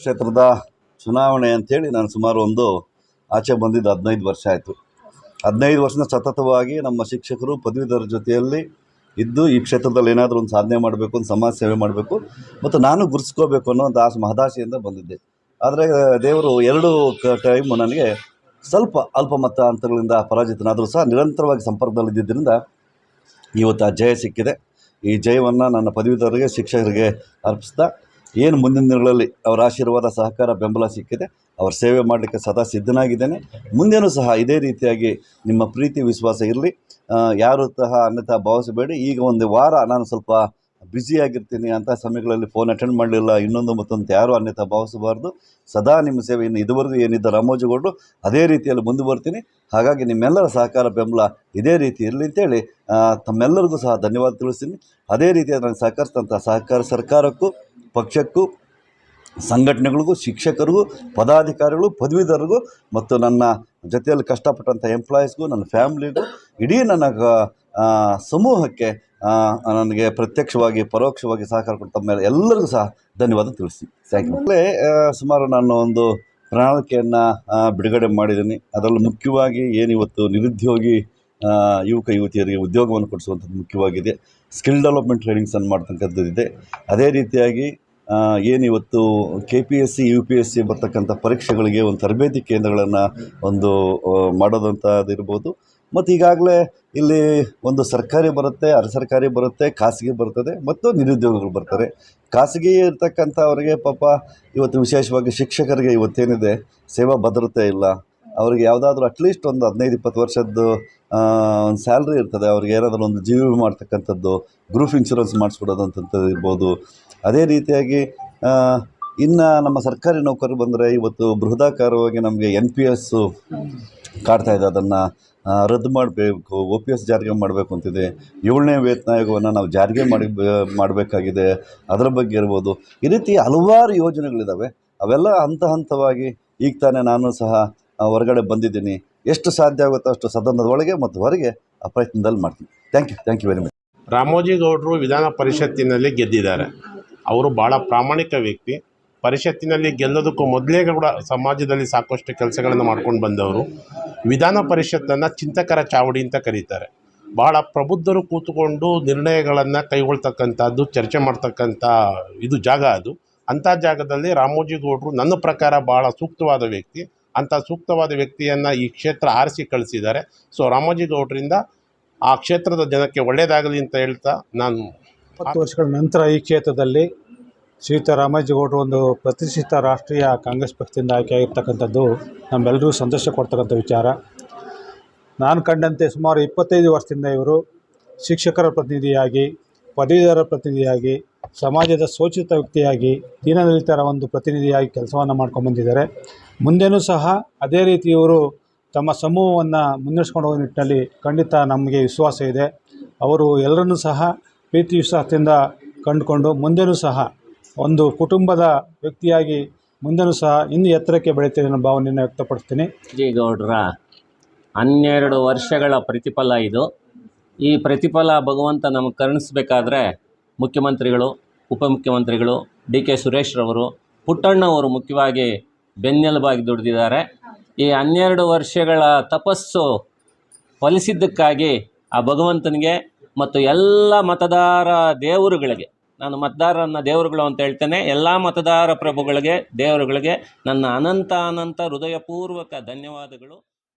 ಕ್ಷೇತ್ರದ ಚುನಾವಣೆ ಅಂತೇಳಿ ನಾನು ಸುಮಾರು ಒಂದು ಆಚೆ ಬಂದಿದ್ದು ಹದಿನೈದು ವರ್ಷ ಆಯಿತು. ಹದಿನೈದು ವರ್ಷದ ಸತತವಾಗಿ ನಮ್ಮ ಶಿಕ್ಷಕರು ಪದವೀಧರ ಜೊತೆಯಲ್ಲಿ ಇದ್ದು ಈ ಕ್ಷೇತ್ರದಲ್ಲಿ ಏನಾದರೂ ಒಂದು ಸಾಧನೆ ಮಾಡಬೇಕು, ಒಂದು ಸಮಾಜ ಸೇವೆ ಮಾಡಬೇಕು. ಮತ್ತು ನಾನು ಗುರುತಿಸ್ಕೋಬೇಕು ಅನ್ನೋ ಒಂದು ಆಸೆ ಮಹದಾಶೆಯಿಂದ ಬಂದಿದ್ದೆ. ಆದರೆ ದೇವರು ಎರಡು ಕ, ಟೈಮು ನನಗೆ ಸ್ವಲ್ಪ ಅಲ್ಪ ಮತ ಅಂತರಗಳಿಂದ ಪರಾಜಿತನಾದರೂ ಸಹ ನಿರಂತರವಾಗಿ ಸಂಪರ್ಕದಲ್ಲಿದ್ದರಿಂದ ಇವತ್ತು ಆ ಜಯ ಸಿಕ್ಕಿದೆ. ಈ ಜಯವನ್ನು ನನ್ನ ಪದವೀಧರಿಗೆ ಶಿಕ್ಷಕರಿಗೆ ಅರ್ಪಿಸ್ತಾ, ಏನು ಮುಂದಿನ ದಿನಗಳಲ್ಲಿ ಅವರ ಆಶೀರ್ವಾದ, ಸಹಕಾರ, ಬೆಂಬಲ ಸಿಕ್ಕಿದೆ. ಅವ್ರ ಸೇವೆ ಮಾಡಲಿಕ್ಕೆ ಸದಾ ಸಿದ್ಧನಾಗಿದ್ದೇನೆ. ಮುಂದೇನೂ ಸಹ ಇದೇ ರೀತಿಯಾಗಿ ನಿಮ್ಮ ಪ್ರೀತಿ, ವಿಶ್ವಾಸ ಇರಲಿ. ಯಾರು ಸಹ ಅನ್ಯಥಾ ಭಾವಿಸಬೇಡಿ. ಈಗ ಒಂದು ವಾರ ನಾನು ಸ್ವಲ್ಪ ಬ್ಯುಸಿಯಾಗಿರ್ತೀನಿ ಅಂಥ ಸಮಯಗಳಲ್ಲಿ ಫೋನ್ ಅಟೆಂಡ್ ಮಾಡಲಿಲ್ಲ. ಇನ್ನೊಂದು ಮತ್ತೊಂದು ಯಾರೂ ಅನ್ಯಥಾ ಭಾವಿಸಬಾರ್ದು. ಸದಾ ನಿಮ್ಮ ಸೇವೆ ಇನ್ನು ಇದುವರೆಗೂ ಏನಿದ್ದ ರಾಮೋಜಿಗೌಡರು, ಅದೇ ರೀತಿಯಲ್ಲಿ ಮುಂದೆ ಬರ್ತೀನಿ. ಹಾಗಾಗಿ ನಿಮ್ಮೆಲ್ಲರ ಸಹಕಾರ, ಬೆಂಬಲ ಇದೇ ರೀತಿ ಇರಲಿ ಅಂತೇಳಿ ತಮ್ಮೆಲ್ಲರಿಗೂ ಸಹ ಧನ್ಯವಾದ ತಿಳಿಸ್ತೀನಿ. ಅದೇ ರೀತಿಯಾಗಿ ನನಗೆ ಸಹಕರಿಸಿದಂಥ ಸಹಕಾರ ಸರ್ಕಾರಕ್ಕೂ, ಪಕ್ಷಕ್ಕೂ ಸಂಘಟನೆಗಳಿಗೂ, ಶಿಕ್ಷಕರಿಗೂ, ಪದಾಧಿಕಾರಿಗಳು ಪದವೀಧರಿಗೂ ಮತ್ತು ನನ್ನ ಜೊತೆಯಲ್ಲಿ ಕಷ್ಟಪಟ್ಟಂಥ ಎಂಪ್ಲಾಯೀಸ್ಗೂ ನನ್ನ ಫ್ಯಾಮಿಲಿಗೂ ಇಡೀ ನನ್ನ ಸಮೂಹಕ್ಕೆ ನನಗೆ ಪ್ರತ್ಯಕ್ಷವಾಗಿ, ಪರೋಕ್ಷವಾಗಿ ಸಹಕಾರ ಕೊಟ್ಟ ಮೇಲೆ ಎಲ್ಲರಿಗೂ ಸಹ ಧನ್ಯವಾದ ತಿಳಿಸ್ತೀನಿ. ಥ್ಯಾಂಕ್ ಯು ಮೇಲೆ ಸುಮಾರು ನಾನು ಒಂದು ಪ್ರಣಾಳಿಕೆಯನ್ನು ಬಿಡುಗಡೆ ಮಾಡಿದ್ದೀನಿ. ಅದರಲ್ಲಿ ಮುಖ್ಯವಾಗಿ ಏನಿವತ್ತು ನಿರುದ್ಯೋಗಿ ಯುವಕ, ಯುವತಿಯರಿಗೆ ಉದ್ಯೋಗವನ್ನು ಕೊಡಿಸುವಂಥದ್ದು ಮುಖ್ಯವಾಗಿದೆ. ಸ್ಕಿಲ್ ಡೆವಲಪ್ಮೆಂಟ್ ಟ್ರೈನಿಂಗ್ಸನ್ನು ಮಾಡ್ತಕ್ಕಂಥದ್ದು ಇದೆ ಅದೇ ರೀತಿಯಾಗಿ ಏನಿವತ್ತು K P S C U P S C ಬರ್ತಕ್ಕಂಥ ಪರೀಕ್ಷೆಗಳಿಗೆ ಒಂದು ತರಬೇತಿ ಕೇಂದ್ರಗಳನ್ನು ಒಂದು ಮಾಡೋದಂಥದ್ದಿರ್ಬೋದು ಮತ್ತು ಈಗಾಗಲೇ ಇಲ್ಲಿ ಒಂದು ಸರ್ಕಾರಿ ಬರುತ್ತೆ, ಅರೆ ಸರ್ಕಾರಿ ಬರುತ್ತೆ, ಖಾಸಗಿ ಬರ್ತದೆ, ಮತ್ತು ನಿರುದ್ಯೋಗಿಗಳು ಬರ್ತಾರೆ ಖಾಸಗಿ ಇರ್ತಕ್ಕಂಥವ್ರಿಗೆ ಪಾಪ ಇವತ್ತು ವಿಶೇಷವಾಗಿ ಶಿಕ್ಷಕರಿಗೆ ಇವತ್ತೇನಿದೆ, ಸೇವಾ ಭದ್ರತೆ ಇಲ್ಲ. ಅವ್ರಿಗೆ ಯಾವುದಾದ್ರೂ ಅಟ್ಲೀಸ್ಟ್ ಒಂದು ಹದಿನೈದು, ಇಪ್ಪತ್ತು ವರ್ಷದ್ದು ಒಂದು ಸ್ಯಾಲ್ರಿ ಇರ್ತದೆ. ಅವ್ರಿಗೆ ಏನಾದರೂ ಒಂದು ಜೀವ ವಿಮೆ ಮಾಡ್ತಕ್ಕಂಥದ್ದು ಗ್ರೂಪ್ ಇನ್ಶೂರೆನ್ಸ್ ಮಾಡಿಸ್ಕೊಡೋದಂಥದ್ದು ಇರ್ಬೋದು. ಅದೇ ರೀತಿಯಾಗಿ ಇನ್ನು ನಮ್ಮ ಸರ್ಕಾರಿ ನೌಕರರು ಬಂದರೆ ಇವತ್ತು ಬೃಹದಾಕಾರವಾಗಿ ನಮಗೆ ಎನ್ ಪಿ ಎಸ್ಸು ಇದೆ. ಅದನ್ನು ರದ್ದು ಮಾಡಬೇಕು ಒ ಪಿ ಎಸ್ ಜಾರಿಗೆ ಮಾಡಬೇಕು ಅಂತಿದೆ. ಏಳನೇ ವೇತನ ಆಯೋಗವನ್ನು ನಾವು ಜಾರಿಗೆ ಮಾಡಿ, ಮಾಡಬೇಕಾಗಿದೆ. ಅದರ ಬಗ್ಗೆ ಇರ್ಬೋದು. ಈ ರೀತಿ ಹಲವಾರು ಯೋಜನೆಗಳಿದ್ದಾವೆ ಅವೆಲ್ಲ ಹಂತ ಹಂತವಾಗಿ ಈಗ ತಾನೇ ನಾನು ಸಹ ಹೊರಗಡೆ ಬಂದಿದ್ದೀನಿ. ಎಷ್ಟು ಸಾಧ್ಯ ಆಗುತ್ತೋ ಅಷ್ಟು ಸದನದ ಒಳಗೆ ಮತ್ತು ಹೊರಗೆ ಆ ಪ್ರಯತ್ನದಲ್ಲಿ ಮಾಡ್ತೀನಿ. Thank you thank you very much ರಾಮೋಜಿಗೌಡರು ವಿಧಾನ ಪರಿಷತ್ತಿನಲ್ಲಿ ಗೆದ್ದಿದ್ದಾರೆ. ಅವರು ಭಾಳ ಪ್ರಾಮಾಣಿಕ ವ್ಯಕ್ತಿ. ಪರಿಷತ್ತಿನಲ್ಲಿ ಗೆಲ್ಲೋದಕ್ಕೂ ಮೊದಲೇ ಕೂಡ ಸಮಾಜದಲ್ಲಿ ಸಾಕಷ್ಟು ಕೆಲಸಗಳನ್ನು ಮಾಡ್ಕೊಂಡು ಬಂದವರು. ವಿಧಾನ ಪರಿಷತ್ತನ್ನು ಚಿಂತಕರ ಚಾವಡಿ ಅಂತ ಕರೀತಾರೆ. ಭಾಳ ಪ್ರಬುದ್ಧರು ಕೂತುಕೊಂಡು ನಿರ್ಣಯಗಳನ್ನು ಕೈಗೊಳ್ತಕ್ಕಂಥದ್ದು, ಚರ್ಚೆ ಮಾಡ್ತಕ್ಕಂಥ ಇದು ಜಾಗ ಅದು. ಅಂಥ ಜಾಗದಲ್ಲಿ ರಾಮೋಜಿಗೌಡರು ನನ್ನ ಪ್ರಕಾರ ಭಾಳ ಸೂಕ್ತವಾದ ವ್ಯಕ್ತಿ. ಅಂಥ ಸೂಕ್ತವಾದ ವ್ಯಕ್ತಿಯನ್ನು ಈ ಕ್ಷೇತ್ರ ಆರಿಸಿ ಕಳಿಸಿದ್ದಾರೆ. ಸೊ ರಾಮೋಜಿಗೌಡರಿಂದ ಆ ಕ್ಷೇತ್ರದ ಜನಕ್ಕೆ ಒಳ್ಳೆಯದಾಗಲಿ ಅಂತ ಹೇಳ್ತಾ ನಾನು ಹತ್ತು ವರ್ಷಗಳ ನಂತರ ಈ ಕ್ಷೇತ್ರದಲ್ಲಿ ಶ್ರೀಯುತ ರಾಮಾಜಿಗೌಡರು ಒಂದು ಪ್ರತಿಷ್ಠಿತ ರಾಷ್ಟ್ರೀಯ ಕಾಂಗ್ರೆಸ್ ಪಕ್ಷದಿಂದ ಆಯ್ಕೆಯಾಗಿರ್ತಕ್ಕಂಥದ್ದು ನಮ್ಮೆಲ್ಲರಿಗೂ ಸಂತೋಷ ಕೊಡ್ತಕ್ಕಂಥ ವಿಚಾರ. ನಾನು ಕಂಡಂತೆ ಸುಮಾರು ಇಪ್ಪತ್ತೈದು ವರ್ಷದಿಂದ ಇವರು ಶಿಕ್ಷಕರ ಪ್ರತಿನಿಧಿಯಾಗಿ ಪದವೀಧರ ಪ್ರತಿನಿಧಿಯಾಗಿ ಸಮಾಜದ ಶೋಚಿತ ವ್ಯಕ್ತಿಯಾಗಿ ದೀನದಲಿತರ ಒಂದು ಪ್ರತಿನಿಧಿಯಾಗಿ ಕೆಲಸವನ್ನು ಮಾಡ್ಕೊಂಡು ಬಂದಿದ್ದಾರೆ. ಮುಂದೆನೂ ಸಹ ಅದೇ ರೀತಿ ಇವರು ತಮ್ಮ ಸಮೂಹವನ್ನು ಮುನ್ನಡೆಸ್ಕೊಂಡು ಹೋಗೋ ನಿಟ್ಟಿನಲ್ಲಿ ಖಂಡಿತ ನಮಗೆ ವಿಶ್ವಾಸ ಇದೆ. ಅವರು ಎಲ್ಲರನ್ನೂ ಸಹ ಪ್ರೀತಿ ವಿಶ್ವಾಸದಿಂದ ಕಂಡುಕೊಂಡು ಮುಂದೆನೂ ಸಹ ಒಂದು ಕುಟುಂಬದ ವ್ಯಕ್ತಿಯಾಗಿ ಮುಂದೆನೂ ಸಹ ಇನ್ನು ಎತ್ತರಕ್ಕೆ ಬೆಳೀತೇನೆ ಅನ್ನೋ ಭಾವನೆಯನ್ನು ವ್ಯಕ್ತಪಡಿಸ್ತೀನಿ. ಗೌಡ್ರ. ಹನ್ನೆರಡು ವರ್ಷಗಳ ಪ್ರತಿಫಲ ಇದು. ಈ ಪ್ರತಿಫಲ ಭಗವಂತ ನಮಗೆ ಕರುಣಿಸ್ಬೇಕಾದ್ರೆ ಮುಖ್ಯಮಂತ್ರಿಗಳು, ಉಪಮುಖ್ಯಮಂತ್ರಿಗಳು, ಡಿ ಕೆ ಸುರೇಶ್ರವರು ಪುಟ್ಟಣ್ಣವರು ಮುಖ್ಯವಾಗಿ ಬೆನ್ನೆಲುಬಾಗಿ ದುಡಿದಿದ್ದಾರೆ. ಈ ಹನ್ನೆರಡು ವರ್ಷಗಳ ತಪಸ್ಸು ಫಲಿಸಿದ್ದಕ್ಕಾಗಿ ಆ ಭಗವಂತನಿಗೆ ಮತ್ತು ಎಲ್ಲ ಮತದಾರ ದೇವರುಗಳಿಗೆ, ನಾನು ಮತದಾರರನ್ನ ದೇವರುಗಳು ಅಂತ ಹೇಳ್ತೇನೆ, ಎಲ್ಲ ಮತದಾರ ಪ್ರಭುಗಳಿಗೆ, ದೇವರುಗಳಿಗೆ ನನ್ನ ಅನಂತ ಅನಂತ ಹೃದಯಪೂರ್ವಕ ಧನ್ಯವಾದಗಳು.